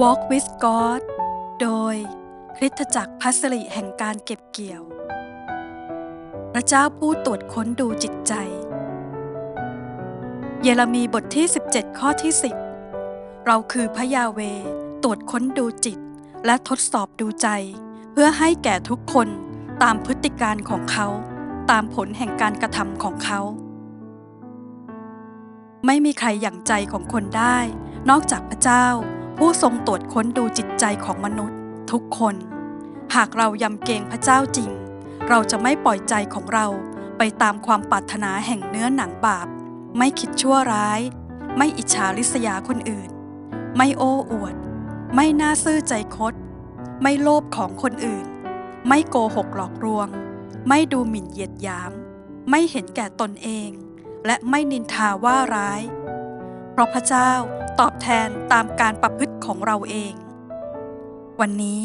Walk with God โดยคริสตจักรพัสริแห่งการเก็บเกี่ยว พระเจ้าผู้ตรวจค้นดูจิตใจ เยเรมีบทที่ 17 ข้อที่ 10 เราคือพระยาเวตรวจค้นดูจิต และทดสอบดูใจ เพื่อให้แก่ทุกคนตามพฤติการของเขา ตามผลแห่งการกระทำของเขา ไม่มีใครอย่างใจของคนได้ นอกจากพระเจ้า ผู้ทรงตรวจค้นดูจิตใจของมนุษย์ ทุกคน หากเรายำเกรงพระเจ้าจริง เราจะไม่ปล่อยใจของเราไปตามความปรารถนาแห่งเนื้อหนังบาป ไม่คิดชั่วร้าย ไม่อิจฉาริษยาคนอื่น ไม่โอ้อวด ไม่น่าซื่อใจคด ไม่โลภของคนอื่น ไม่โกหกหลอกลวง ไม่ดูหมิ่นเหยียดยาม ไม่เห็นแก่ตนเอง และไม่นินทาว่าร้าย เพราะพระเจ้าตอบแทนตามการประพฤติของเราเอง วันนี้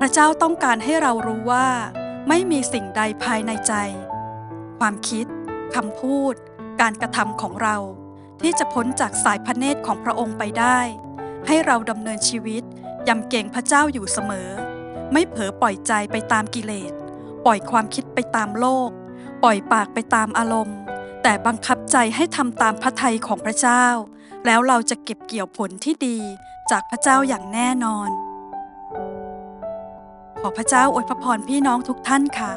พระเจ้าต้องการให้เรารู้ว่า ไม่มีสิ่งใดภายในใจ ความคิดคำพูด การกระทำของเรา ที่จะพ้นจากสายพระเนตรของพระองค์ไปได้ ให้เราดำเนินชีวิตยำเกรงพระเจ้าอยู่เสมอ ไม่เผลอปล่อยใจไปตามกิเลส ปล่อยความคิดไปตามโลก ปล่อยปากไปตามอารมณ์ แต่บังคับใจให้ทำตามพระทัยของพระเจ้า แล้วเราจะเก็บเกี่ยวผลที่ดีจากพระเจ้าอย่างแน่นอน ขอพระเจ้าอวยพรพี่น้องทุกท่านค่ะ